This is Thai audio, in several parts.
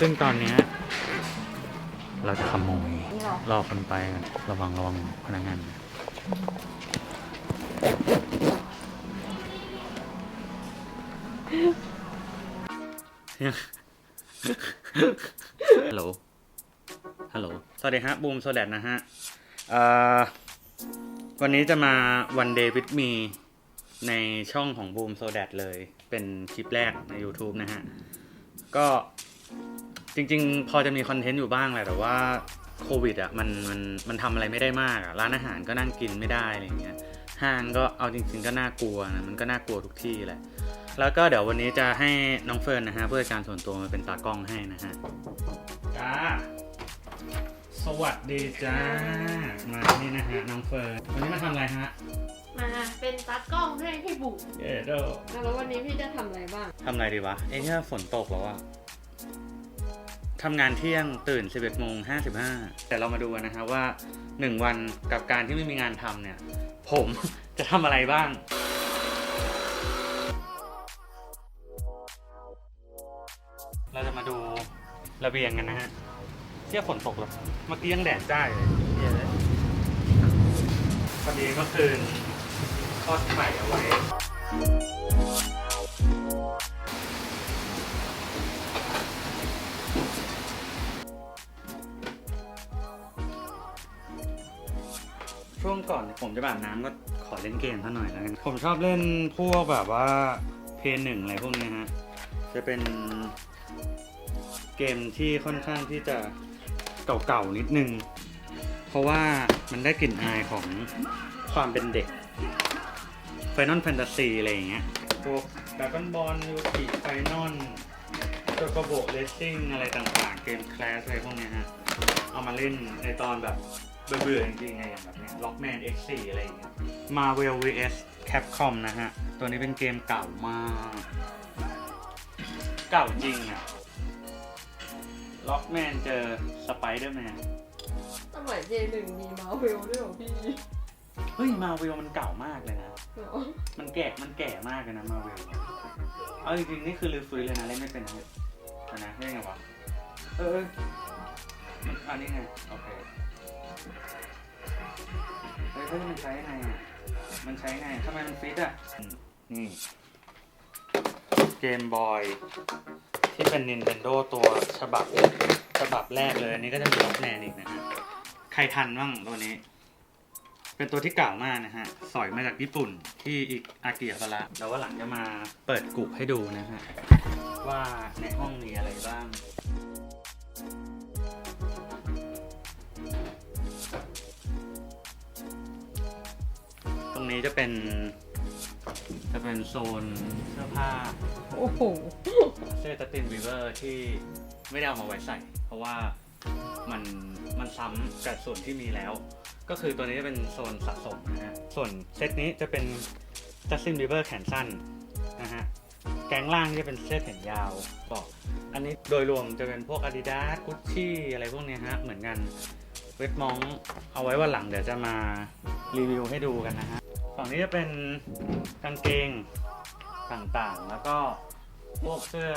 ซึ่งตอนเนี้ยเราจะขโมยนี่เหรอรอคนไปกันระวังระวังพนักงานฮัลโหล ฮัลโหล สวัสดีฮะบูมโซแดดนะฮะเอ่อวันนี้จะมา one day with me ในช่องของบูมโซแดดเลย เป็นคลิปแรกใน YouTube นะฮะ ก็ จริง ๆ พอจะมีคอนเทนต์อยู่บ้างแหละแต่ว่าโควิดอะมันมันมันทำอะไรไม่ได้มากอะร้านอาหารก็นั่งกินไม่ได้อะไรอย่างเงี้ยห้างก็เอาจริง ๆ ก็น่ากลัวนะมันก็น่ากลัวทุกที่แหละแล้วก็เดี๋ยววันนี้จะให้น้องเฟิร์นนะฮะผู้จัดการส่วนตัวมาเป็นตากล้องให้นะฮะจ้าสวัสดีจ้ามานี่นะฮะน้องเฟิร์นวันนี้มาทำอะไรฮะมาเป็นตากล้องให้พี่บุ๋มเย้โดแล้ววันนี้พี่จะทำอะไรบ้างทำอะไรดีวะไอ้เนี่ยฝนตกแล้วอะ ทำงานเที่ยงตื่น 11โมง55 แต่เรามาดูกันนะฮะว่า 1 วันกับการที่ไม่มีงานทำเนี่ย ผมจะทำอะไรบ้างเราจะมาดูระเบียงกันนะฮะเที่ยฝนตกแล้วเมื่อกี้ยังแดดจ้าอยู่เลยเหี้ยเลยพอดีเมื่อคืนทอดไข่เอาไว้ ก่อนผมจะแบบน้ำก็ขอเล่นเกมซะหน่อยแล้วกัน ผมชอบเล่นพวกแบบว่าเพย์หนึ่งอะไรพวกเนี้ยฮะ จะเป็นเกมที่ค่อนข้างที่จะเก่าๆนิดนึง เพราะว่ามันได้กลิ่นอายของความเป็นเด็ก Final Fantasy อะไรอย่างเงี้ย พวกด a ก o n บอลยูกิไฟนอลโจโกโบเลสซิ่งอะไรต่างๆ เกมคลาสอะไรพวกเนี้ยฮะ เอามาเล่นในตอนแบบ เบื่อๆจริงๆไงอย่างแบบเนี้ย Lockman X4 อะไรอย่างเงี้ย Marvel vs Capcom นะฮะ ตัวนี้เป็นเกมเก่ามาก เก่าจริงอะ Lockman เจอ Spider-Man สมัยเจหนึ่งมีมาเวลด้วยเหรอพี่เฮ้ย Marvel มันเก่ามากเลยนะ เหรอมันแก่ มันแก่มากเลยนะ Marvel เอาจริงๆนี่คือลือฟื้นเลยนะเล่นไม่เป็นนะเดี๋ยวนะเล่นไงวะเออเออมันอันนี้ไงโอเค เฮ้ยเฮ้ยมันใช้ไงอะมันใช้ไงทำไมมันฟิตอะ นี่ เกมบอย ที่เป็น Nintendo ตัวฉบับฉบับแรกเลย อันนี้ก็จะมีล็อกแนนอีกนะฮะ ใครทันบ้างตัวนี้ เป็นตัวที่เก่ามากนะฮะ สอยมาจากญี่ปุ่นที่อีกอากิฮาระแล้วว่าหลังจะมาเปิดกลุ่มให้ดูนะฮะ ว่าในห้องมีอะไรบ้าง นี้จะเป็น จะเป็นโซนเสื้อผ้าโอ้โหเสื้อตัตินวีเวอร์ที่ไม่ได้เอามาไว้ใส่ เพราะว่ามันมันซ้ำกับส่วนที่มีแล้ว ก็คือตัวนี้จะเป็นโซนสะสมนะฮะส่วนเซตนี้จะเป็นจัสตินวีเวอร์แขนสั้นนะฮะแกงล่างที่จะเป็นเสื้อแขนยาวบอกอันนี้โดยรวมจะเป็นพวก Adidas Gucci อะไรพวกเนี้ยฮะ เหมือนกัน เวทมองเอาไว้วันหลังเดี๋ยวจะมารีวิวให้ดูกันนะฮะ ฝั่งนี้จะเป็นกางเกงต่างๆ แล้วก็พวกเสื้อ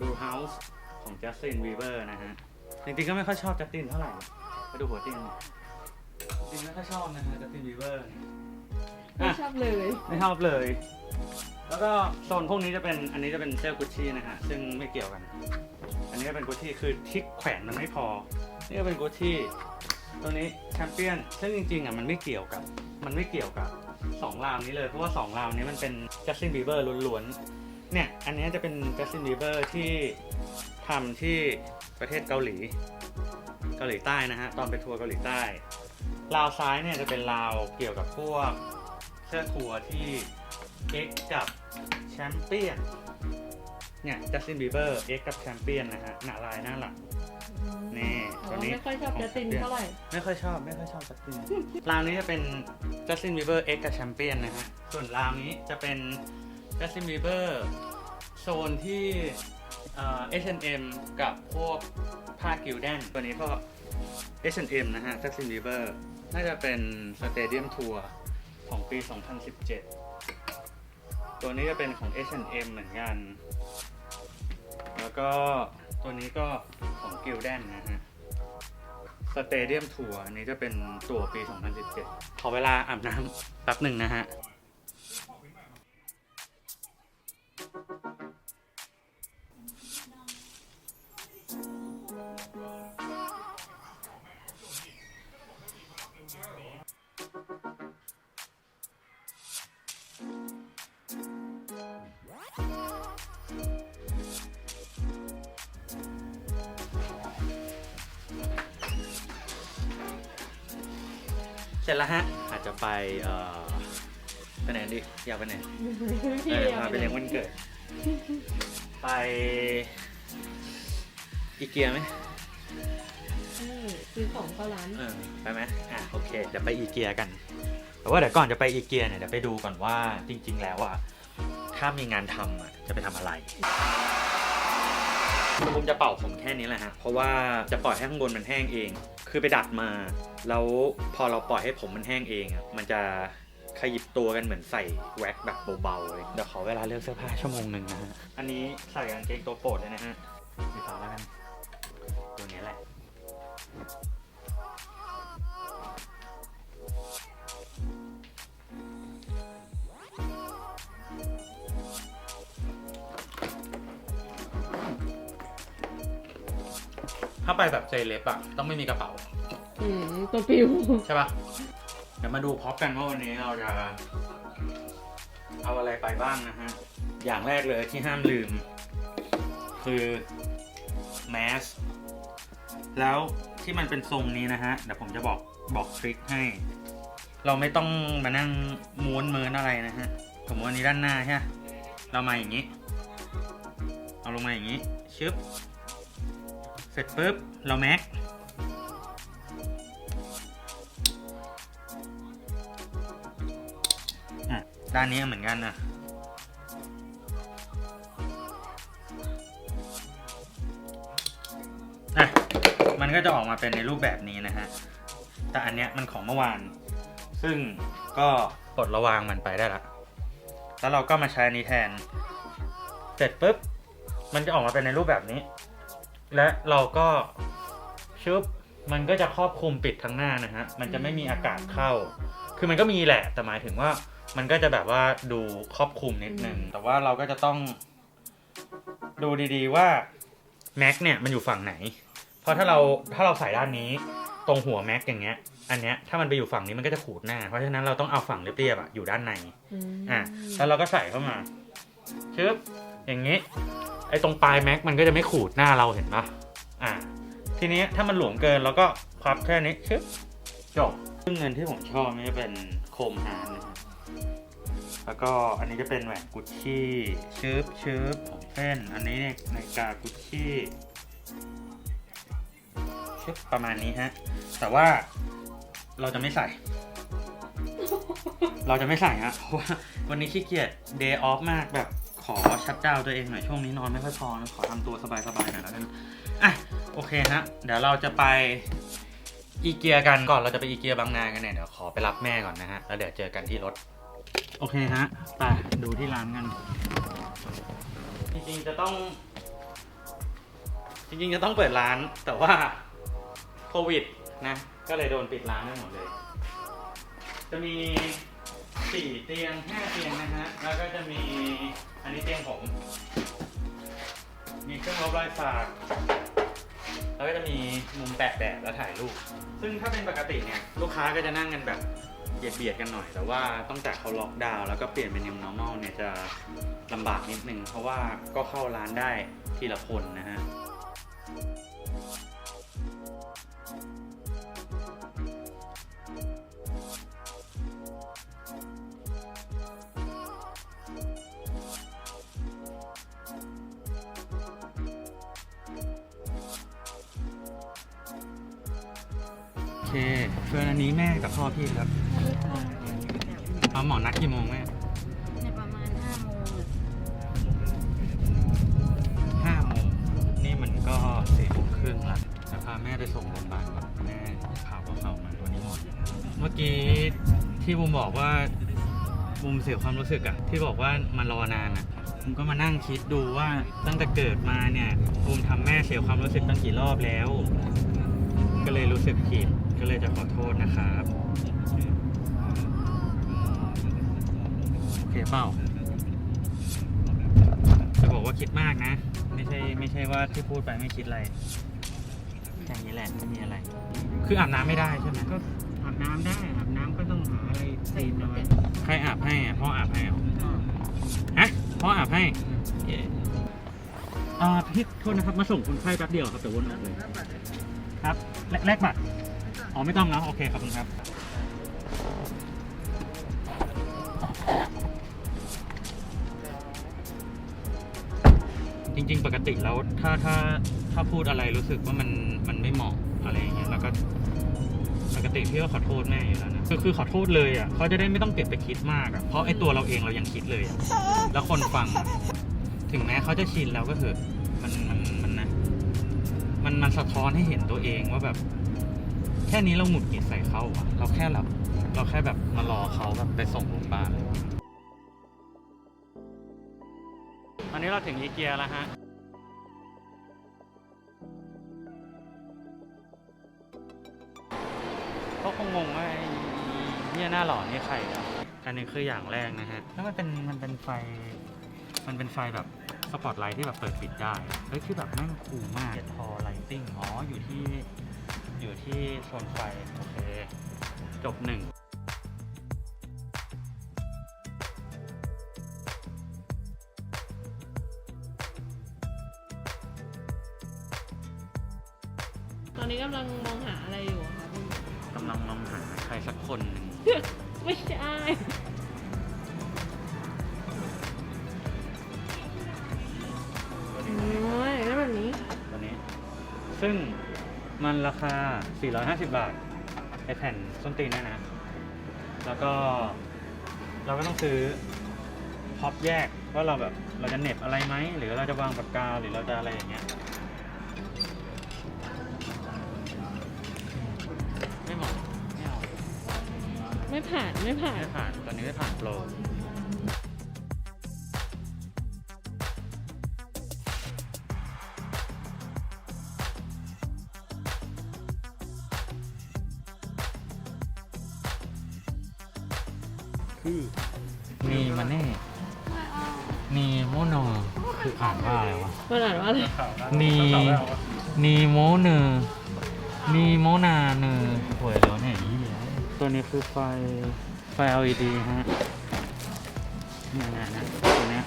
ดูเฮาส์ของจัสตินวีเวอร์นะฮะ จริงๆก็ไม่ค่อยชอบจัสตินเท่าไหร่ไปดูหัวตินจริงๆไม่ค่อยชอบนะฮะจัสตินวีเวอร์ไม่ชอบเลย ไม่ชอบเลย แล้วก็โซนพวกนี้จะเป็นอันนี้จะเป็นเสื้อกุชชี่นะฮะ ซึ่งไม่เกี่ยวกัน อันนี้ก็เป็นกุชชี่คือที่แขวนมันไม่พอ นี่ก็เป็นกุชชี่ ตัวนี้แชมเปี้ยนซึ่งจริงๆอะมันไม่เกี่ยวกับ มันไม่เกี่ยวกับสองราวนี้เลย เพราะว่าสองราวนี้มันเป็นจัสตินบีเบอร์ล้วนๆ เนี่ย อันนี้จะเป็นจัสตินบีเบอร์ที่ทำที่ประเทศเกาหลี เกาหลีใต้นะฮะ ตอนไปทัวร์เกาหลีใต้ ราวซ้ายเนี่ยจะเป็นราวเกี่ยวกับพวกเสื้อทัวร์ที่ X กับแชมเปี้ยน เนี่ยจัสตินบีเบอร์ X กับแชมเปี้ยนนะฮะหน้าลายหน้าหลังนี่ นี้ไม่ค่อยชอบจัสตินเท่าไหร่ ไม่ค่อยชอบ ไม่ค่อยชอบจัสตินราวนี้จะเป็นจัสตินบีเบอร์ X กับแชมเปี้ยนนะฮะ ส่วนราวนี้จะเป็นจัสตินบีเบอร์โซนที่เอ่อ H&M กับพวกผ้ากิลแดนตัวนี้ก็ H&M นะฮะจัสตินบีเบอร์น่าจะเป็นสเตเดียมทัวร์ของปี 2017 ตัวนี้จะเป็นของ H&M เหมือนกัน แล้วก็ตัวนี้ก็ของกิลแดนนะฮะ สเตเดียมทัวร์อันนี้จะเป็นตัวปี 2017 ขอเวลาอาบน้ำแป๊บหนึ่งนะฮะ เสร็จแล้วฮะ อาจจะไปเอ่อไปไหนดิอยากไปไหนพี่เอออะพาไปเลี้ยงวันเกิด ไปอีเกียไหมซื้อของเข้าร้านเออไปไหมอะโอเคเดี๋ยวไปอีเกียกัน แต่ว่าเดี๋ยวก่อนจะไปอีเกียเนี่ยเดี๋ยวไปดูก่อนว่าจริง ๆ แล้วอะถ้ามีงานทำอะจะไปทำอะไรคือผมจะเป่าผมแค่นี้แหละฮะ เพราะว่าจะปล่อยให้ข้างบนมันแห้งเอง คือไปดัดมา แล้วพอเราปล่อยให้ผมมันแห้งเองอะมันจะขยิบตัวกันเหมือนใส่แว็กแบบเบาๆเลยเดี๋ยวขอเวลาเลือกเสื้อผ้าชั่วโมงหนึ่งนะฮะ อันนี้ใส่กางเกงตัวโปรดเลยนะฮะสีฟ้าแล้วกัน ตัวนี้แหละาไปแบบเซเลบอะต้องไม่มีกระเป๋า อืมตัวปิวใช่ปะเดี๋ยวมาดูพร็อพกันว่าวันนี้เราจะ เอาอะไรไปบ้างนะฮะ อย่างแรกเลยที่ห้ามลืม คือแมสแล้วที่มันเป็นทรงนี้นะฮะ เดี๋ยวผมจะบอกบอกทริคให้ เราไม่ต้องมานั่งม้วนเมินอะไรนะฮะผมว่าอันนี้ด้านหน้าใช่ไหมเรามาอย่างนี้ เอาลงมาอย่างนี้ ชึบ เสร็จปุ๊บ เราแม็กอะด้านนี้เหมือนกันนะอะมันก็จะออกมาเป็นในรูปแบบนี้นะฮะ แต่อันเนี้ยมันของเมื่อวาน ซึ่งก็ปลดระวางมันไปได้ละ แล้วเราก็มาใช้นี้แทน เสร็จปุ๊บ มันจะออกมาเป็นในรูปแบบนี้ และเราก็ชุบมันก็จะครอบคลุมปิดทั้งหน้านะฮะ มันจะไม่มีอากาศเข้า คือมันก็มีแหละ แต่หมายถึงว่า มันก็จะแบบว่าดูครอบคลุมนิดนึง แต่ว่าเราก็จะต้อง ดูดีๆว่าแม็กเนี่ยมันอยู่ฝั่งไหน เพราะถ้าเราถ้าเราใส่ด้านนี้ ตรงหัวแม็กอย่างเงี้ย อันเนี้ยถ้ามันไปอยู่ฝั่งนี้มันก็จะขูดหน้า เพราะฉะนั้นเราต้องเอาฝั่งเรียบๆอะอยู่ด้านใน อะ แล้วเราก็ใส่เข้ามาชึบอย่างงี้ ไอ้ตรงปลายแม็กมันก็จะไม่ขูดหน้าเราเห็นปะอะทีนี้ถ้ามันหลวมเกินเราก็พับแค่นี้ชึบจบซึ่งเงินที่ผมชอบนี่จะเป็นโคมฮาร์ดนะครับแล้วก็อันนี้จะเป็นแหวนกุชชี่ชึบชึบของเส้น อันนี้เนี่ยนาฬิกากุชชี่ชึบประมาณนี้ฮะ แต่ว่าเราจะไม่ใส่ เราจะไม่ใส่ฮะเพราะว่าวันนี้ขี้เกียจ day off มากแบบ ขอชัดดาวน์ตัวเองหน่อยช่วงนี้นอนไม่ค่อยพอนะขอทำตัวสบายๆหน่อยแล้วกันอะโอเคฮะเดี๋ยวเราจะไปอีเกียกันก่อนเราจะไปอีเกียบางนากันเนี่ยเดี๋ยวขอไปรับแม่ก่อนนะฮะแล้วเดี๋ยวเจอกันที่รถ โอเคฮะไปดูที่ร้านกัน จริงๆจะต้อง จริงๆจะต้องเปิดร้านแต่ว่าโควิดนะก็เลยโดนปิดร้านไปหมดเลย จะมีสี่เตียงห้าเตียงนะฮะแล้วก็จะมี อันนี้เตียงผม มีเครื่องลบรอยสักแล้วก็จะมีมุมแปะแดดแล้วถ่ายรูป ซึ่งถ้าเป็นปกติเนี่ยลูกค้าก็จะนั่งกันแบบเบียดเบียดกันหน่อย แต่ว่าตั้งแต่เขาล็อกดาวน์แล้วก็เปลี่ยนเป็น new normal เนี่ยจะลำบากนิดนึง เพราะว่าก็เข้าร้านได้ทีละคนนะฮะ เคเชิญอันนี้แม่กับพ่อพี่ครับเอาหมอนัดกี่โมงแม่ในประมาณ5โมงห้าโมงนี่มันก็สี่โมงครึ่งละจะพาแม่ไปส่งโรงพยาบาลก่อนแม่ข่าวว่าเขามาวันนี้หมดเมื่อกี้ที่บุมบอกว่าบุมเสียความรู้สึกอะที่บอกว่ามารอนานอะผมก็มานั่งคิดดูว่าตั้งแต่เกิดมาเนี่ยผมทำแม่เสียความรู้สึกตั้งกี่รอบแล้วก็ เลยรู้สึกผิดก็เลยจะขอโทษนะครับโอเคเปล่าจะบอกว่าคิดมากนะ ไม่ใช่ไม่ใช่ว่าที่พูดไปไม่คิดอะไรแค่นี้แหละไม่มีอะไร คืออาบน้ำไม่ได้ใช่ไหมก็อาบน้ำได้อาบน้ำก็ต้องหาอะไรตีนเอาไว้ใครอาบให้อะพ่ออาบให้เหรอฮะพ่ออาบให้เย้อ่าพี่โทษนะครับมาส่งคนไข้แป๊บเดียวครับแต่วนออกเลย ครับแลกแลกบัตรอ๋อไม่ต้องนะโอเคขอบคุณครับ จริง ๆ ปกติแล้วถ้าถ้าถ้าพูดอะไรรู้สึกว่ามันมันไม่เหมาะอะไรอย่างเงี้ยแล้วก็ปกติพี่ก็ขอโทษแม่อยู่แล้วนะคือคือขอโทษเลยอะเขาจะได้ไม่ต้องเก็บไปคิดมากอะเพราะไอ้ตัวเราเองเรายังคิดเลยอะแล้วคนฟัง ถึงแม้เขาจะชินแล้วก็เถอะมันมัน มันนะมันมันสะท้อนให้เห็นตัวเองว่าแบบ แค่นี้เราหงุดหงิดใส่เขาอะเราแค่แบบเราแค่แบบมารอเขาแบบไปส่งโรงพยาบาลเลยตอนนี้เราถึงอีเกียแล้วฮะก็คงงงว่าไอ้เนี่ยหน้าหล่อนี่ใครอะอันนี้คืออย่างแรกนะฮะแล้วมันเป็นมันเป็นไฟ มันเป็นไฟแบบ สปอตไลท์ที่แบบเปิดปิดได้เฮ้ยคือแบบแม่งคูลมากพอไลติ้งอ๋ออยู่ที่อยู่ที่โซนไฟ โอเค จบหนึ่งตอนนี้กำลังมองหาอะไรอยู่อะคะพี่กำลังมองหาใครสักคนหนึ่ง ไม่ใช่ ซึ่งมันราคา 450 บาทไอแผ่นส้นตีนเนี่ยนะ แล้วก็เราก็ต้องซื้อพ็อปแยกว่าเราแบบเราจะเหน็บอะไรไหม หรือเราจะวางปากกาหรือเราจะอะไรอย่างเงี้ยไม่เหมาะไม่เอาไม่ผ่านไม่ผ่านไม่ผ่านตอนนี้ไม่ผ่านโปร นีนีโมเนอร์นีโมนาเนอร์หวยแล้วเนี่ยยี่ตัวนี้คือไฟไฟ LED ฮะเนี่ยนะนะตัวเนี้ย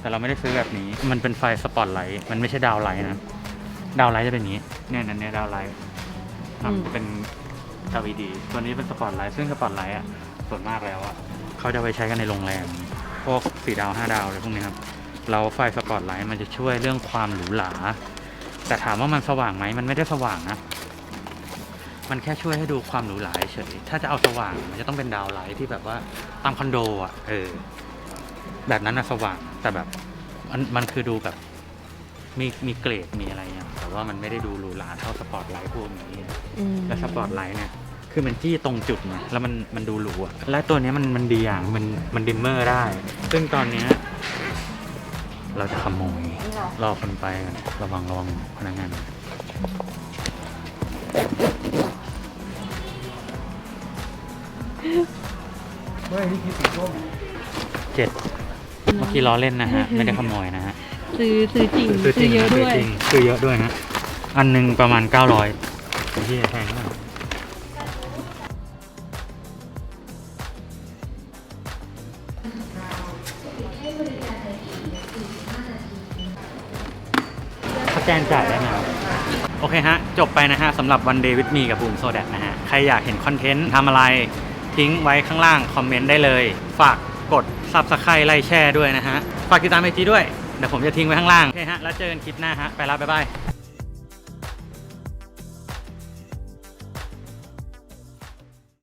แต่เราไม่ได้ซื้อแบบนี้ มันเป็นไฟสปอตไลท์ มันไม่ใช่ดาวไลท์นะ ดาวไลท์จะเป็นอย่างนี้ เนี่ยนั่นเนี่ยดาวไลท์อืมทำเป็น LED ตัวนี้เป็นสปอตไลท์ ซึ่งสปอตไลท์อะ ส่วนมากแล้วอะ เขาจะไปใช้กันในโรงแรม พวกสี่ดาวห้าดาวอะไรพวกนี้ครับ เราไฟสปอตไลท์มันจะช่วยเรื่องความหรูหรา แต่ถามว่ามันสว่างไหมมันไม่ได้สว่างนะ มันแค่ช่วยให้ดูความหรูหราเฉย ถ้าจะเอาสว่างมันจะต้องเป็นดาวไลท์ที่แบบว่าตามคอนโดอะ เออ แบบนั้นนะสว่าง แต่แบบมันมันคือดูแบบมีมีเกรดมีอะไรเงี้ยแต่ว่ามันไม่ได้ดูหรูหราเท่าสปอตไลท์พวกนี้อืมและสปอตไลท์เนี่ยคือมันจี้ตรงจุดไงแล้วมันมันดูหรูอะและตัวเนี้ยมันมันดีอย่างมันมันดิมเมอร์ได้ ซึ่งตอนเนี้ย เราจะขโมยรอคนไปกันระวังระวังพนักงานเฮ้ยนี่คือสีส้มเจ็ดเมื่อกี้ล้อเล่นนะฮะ ไม่ได้ขโมยนะฮะ ซื้อซื้อจริงซื้อเยอะซื้ด้วยจริงซื้อเยอะด้วยฮะอันหนึ่งประมาณ900ที่แพงมาก นจ่ายได้ไหมครับโอเคฮะ จบไปนะฮะสำหรับวันเดวิดมีกับบูมโซแดดนะฮะ ใครอยากเห็นคอนเทนต์ทำอะไร ทิ้งไว้ข้างล่าง คอมเมนต์ได้เลย ฝากกด s u b สไครต์ไลค์แชร์ด้วยนะฮะ ฝากติดตามไอจีด้วย เดี๋ยวผมจะทิ้งไว้ข้างล่าง โอเคฮะ แล้วเจอกันคลิปหน้าฮะ ไปแล้วบ๊ายบาย